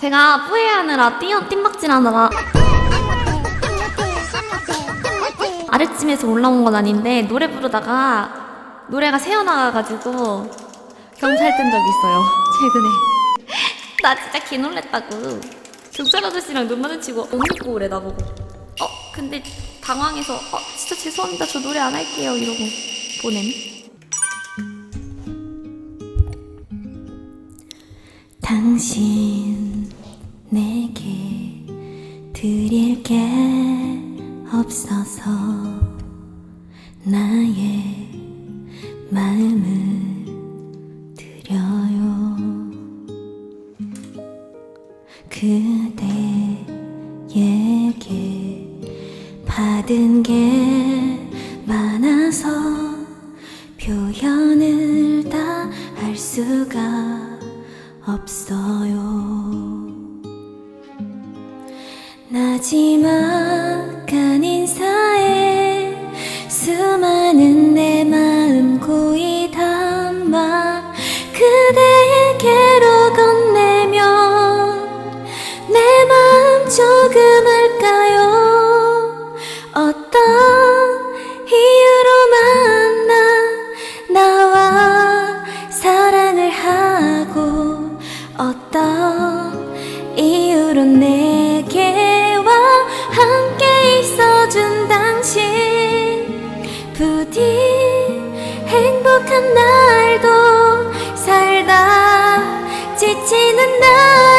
제가 뿌해하느라 띵, 띵박질하느라 아래쯤에서 올라온 건 아닌데 노래 부르다가 노래가 새어나가가지고 경찰 뜬 적이 있어요. 최근에. 나 진짜 개 놀랬다고. 경찰 아저씨랑 눈 마주치고 옷 입고 오래 나보고. 어 근데 당황해서 어 진짜 죄송합니다. 저 노래 안 할게요. 이러고 보냄. 당신 드릴 게 없어서 나의 마음을 드려요 그대에게 받은 게 많아서 표현을 다 할 수가 없어요. 나지막 행복한 날도 살다 지치는 날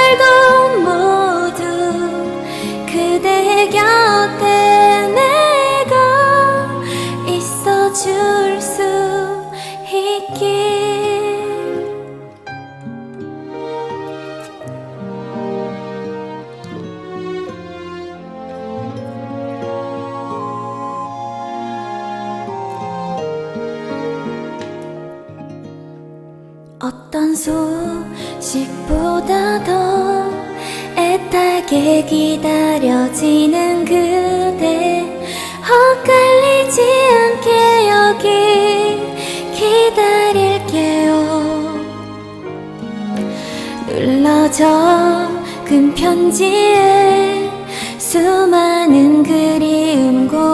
어떤 소식보다 더 애타게 기다려지는 그대. 헛갈리지 않게 여기 기다릴게요. 눌러져 근 편지에 수많은 그리움 고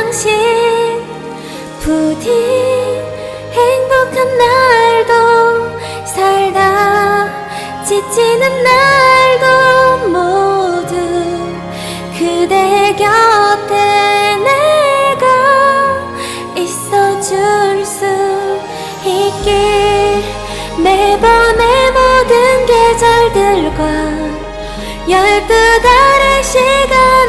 당신 부디 행복한 날도 살다 지치는 날도 모두 그대 곁에 내가 있어줄 수 있길 매번의 모든 계절들과 열두 달의 시간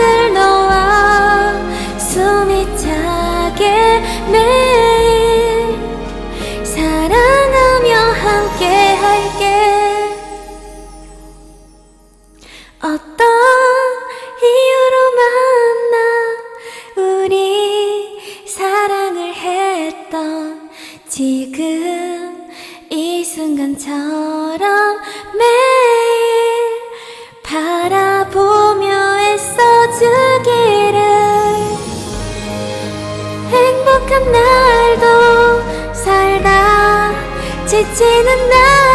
순간처럼 매일 바라보며 애써주기를 행복한 날도 살다 지치는 날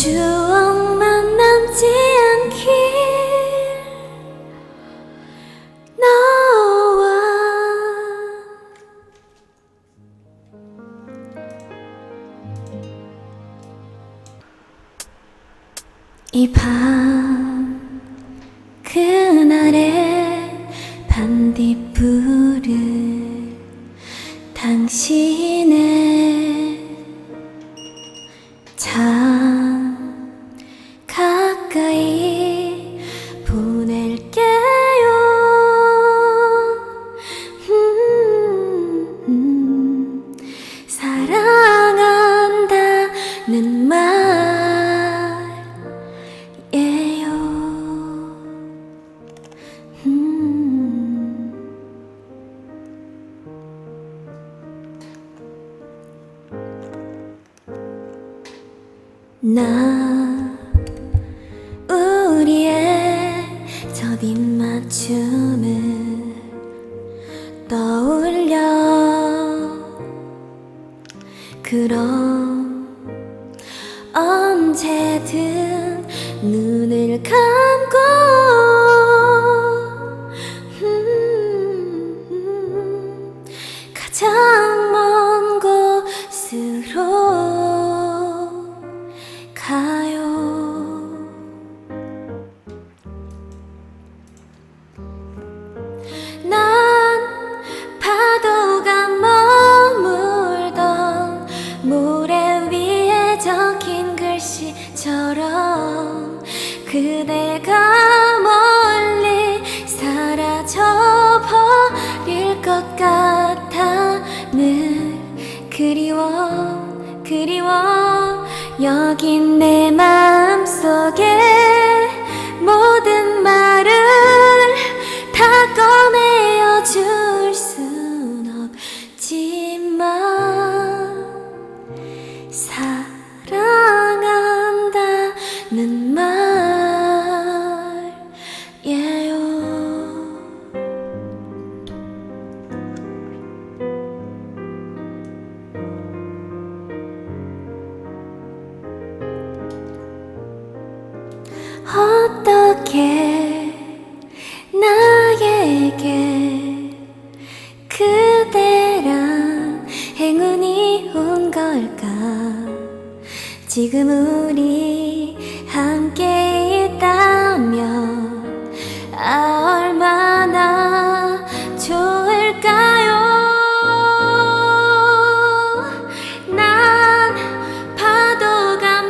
추억만 남지 않길. 너와 이밤 그 가까이 보낼게요. 음, 음. 사랑한다는 말이에요. 음. 맞춤을 떠올려. 그럼 언제든 눈을 감고 음, 가장 그리워 그리워. 여긴 내마 지금 우리 함께 있다면 아 얼마나 좋을까요? 난 파도가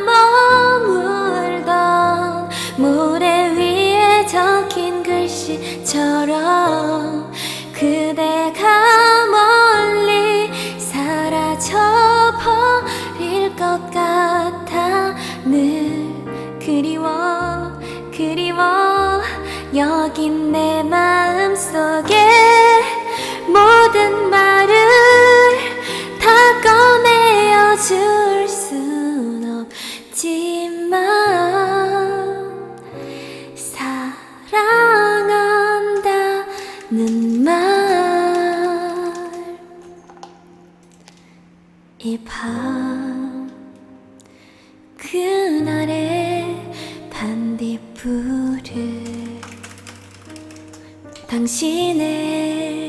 머물던 모래 위에 적힌 글씨처럼 여긴 내 마음 속에 모든 말을 다 꺼내어 줄 순 없지만 사랑한다는 말. 이 밤 당신의